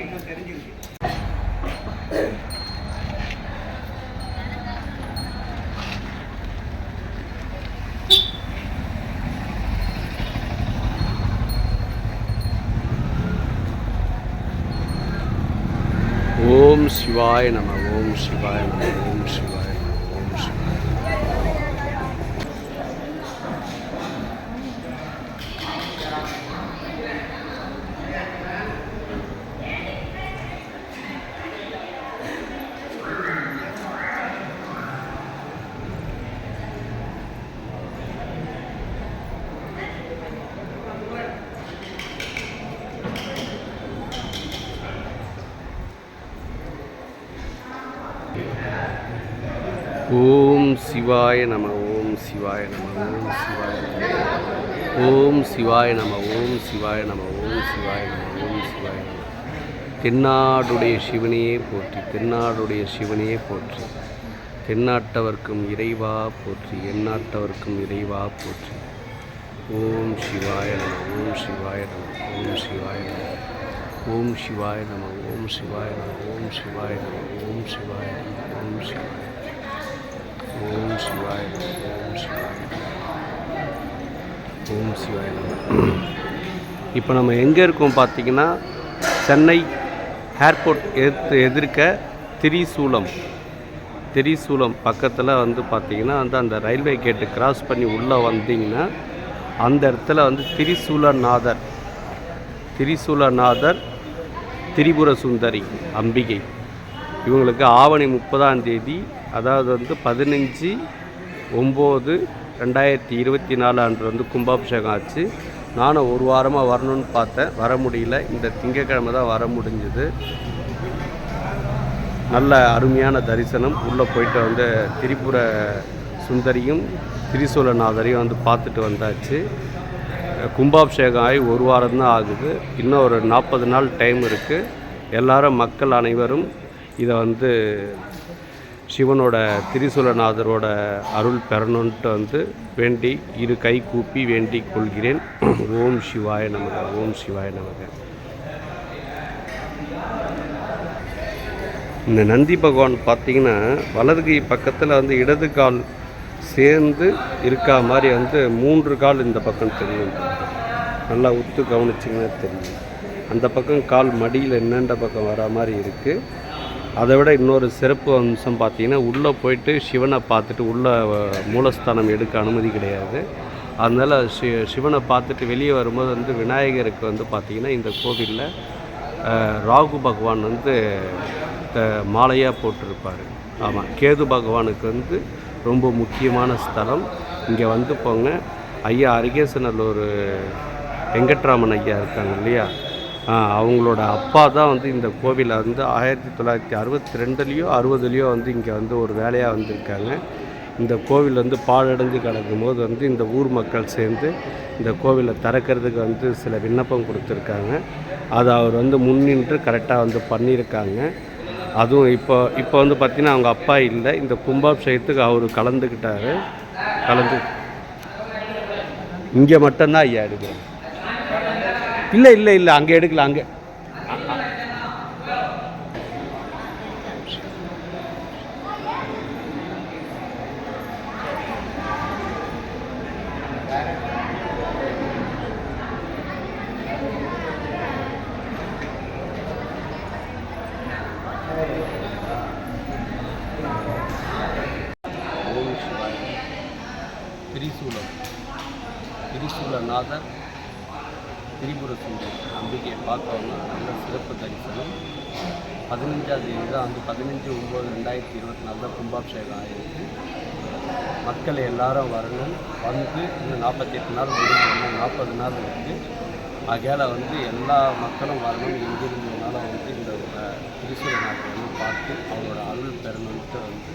இன்னும் தெரிஞ்சிருக்கு ஓம் சிவாய நம ஓம் சிவாய நம ஓம் சிவாய நம ஓம் சிவாய ஓம் சிவாய நம ஓம் சிவாய நம ஓம் சிவாய ஓம் சிவாய நம ஓம் சிவாய நம ஓம் சிவாய நம ஓம் சிவாய நம தென்னாடுடைய சிவனையே போற்றி தென்னாடுடைய சிவனையே போற்றி தென்னாட்டவர்க்கும் இறைவா போற்றி எந்நாட்டவர்க்கும் இறைவா போற்றி ஓம் சிவாய நம ஓம் சிவாய நம ஓம் சிவாய நம ஓம் சிவாய நம ஓம் சிவாய நம ஓம் சிவாய நம ஓம் சிவாய நம ஓம் சிவாய ஓம் சிவாய நம ஓம் சிவாய ஓம் சிவாய நம. இப்போ நம்ம எங்கே இருக்கோம் பார்த்தீங்கன்னா சென்னை ஏர்போர்ட் எதிர்த்து எதிர்க்க திரிசூலம். திரிசூலம் பக்கத்தில் வந்து பார்த்திங்கன்னா வந்து அந்த ரயில்வே கேட்டு கிராஸ் பண்ணி உள்ளே வந்தீங்கன்னா அந்த இடத்துல வந்து திரிசூலநாதர். திரிசூலநாதர் திரிபுர சுந்தரி அம்பிகை. இவங்களுக்கு ஆவணி முப்பதாம் தேதி அதாவது வந்து பதினஞ்சு ஒம்பது ரெண்டாயிரத்தி இருபத்தி நாலு அன்று வந்து கும்பாபிஷேகம் ஆச்சு. நானும் ஒரு வாரமாக வரணும்னு பார்த்தேன். வர முடியல. இந்த திங்கக்கிழமை தான் வர முடிஞ்சது. நல்ல அருமையான தரிசனம். உள்ளே போயிட்டு வந்து திரிபுர சுந்தரியும் திரிசூலநாதரையும் வந்து பார்த்துட்டு வந்தாச்சு. கும்பாபிஷேகம் ஆகி ஒரு வாரம் தான் ஆகுது. இன்னும் ஒரு நாற்பது நாள் டைம் இருக்குது எல்லாரும் மக்கள் அனைவரும் இதை வந்து சிவனோட திரிசூலநாதரோட அருள் பெறணுன்ட்டு வந்து வேண்டி இரு கை கூப்பி வேண்டி கொள்கிறேன். ஓம் சிவாய நமக ஓம் சிவாய நமக. இந்த நந்தி பகவான் பார்த்தீங்கன்னா வலது கை பக்கத்தில் வந்து இடது கால் சேர்ந்து இருக்கா மாதிரி வந்து மூன்று கால் இந்த பக்கம் தெரியும். நல்லா உத்து கவனிச்சிங்கன்னா தெரியும். அந்த பக்கம் கால் மடியில் என்னென்ற பக்கம் வர மாதிரி இருக்குது அதை விட இன்னொரு சிறப்பு அம்சம் பார்த்தீங்கன்னா உள்ளே போயிட்டு சிவனை பார்த்துட்டு உள்ளே மூலஸ்தானம் எடுக்க அனுமதி கிடையாது. அதனால் சி சிவனை பார்த்துட்டு வெளியே வரும்போது வந்து விநாயகருக்கு வந்து பார்த்திங்கன்னா இந்த கோவிலில் ராகு பகவான் வந்து மாலையாக போட்டிருப்பார். ஆமாம் கேது பகவானுக்கு வந்து ரொம்ப முக்கியமான ஸ்தலம். இங்கே வந்து போங்க. ஐயா அரிகேசனல்லூர் வெங்கட்ராமன் ஐயா இருக்காங்க இல்லையா? அவங்களோட அப்பா தான் வந்து இந்த கோவிலை வந்து ஆயிரத்தி தொள்ளாயிரத்தி அறுபத்தி ரெண்டுலேயோ அறுபதுலேயோ வந்து இங்கே வந்து ஒரு வேலையாக வந்திருக்காங்க. இந்த கோவில் வந்து பாழடைஞ்சு கிடக்கும் போது வந்து இந்த ஊர் மக்கள் சேர்ந்து இந்த கோவிலை திறக்கிறதுக்கு வந்து சில விண்ணப்பம் கொடுத்துருக்காங்க. அதை அவர் வந்து முன்னின்று கரெக்டாக வந்து பண்ணியிருக்காங்க. அதுவும் இப்போ இப்போ வந்து பார்த்திங்கன்னா அவங்க அப்பா இல்லை. இந்த கும்பாபிஷேகத்துக்கு அவர் கலந்துக்கிட்டாரு. கலந்து இங்கே மட்டும்தான் ஐயா எடுக்கிறேன் இல்லை இல்லை இல்லை. அங்கே எடுக்கல அங்கே. திரிசூலம். திரிசூலநாதர். திரிபுர சுந்தரி அம்பிகையை பார்த்தோம்னா நல்ல சிறப்பு தரிசனம். பதினஞ்சாவது தேதி தான் வந்து பதினஞ்சு ஒம்பது ரெண்டாயிரத்தி இருபத்தி நாலு தான் கும்பாபிஷேகம் ஆகிருக்கு மக்கள் எல்லாரும் வரணும். வந்து இன்னும் நாற்பத்தெட்டு நாள் முடிஞ்சு இன்னும் நாற்பது நாள் இருக்குது ஆகையால் வந்து எல்லா மக்களும் வரணும் எங்கிருந்ததுனால வந்து இந்த அஹ், திரிசூலநாதரை வந்து பார்த்து அவங்களோட அருள் பெறணுன்ட்டு வந்து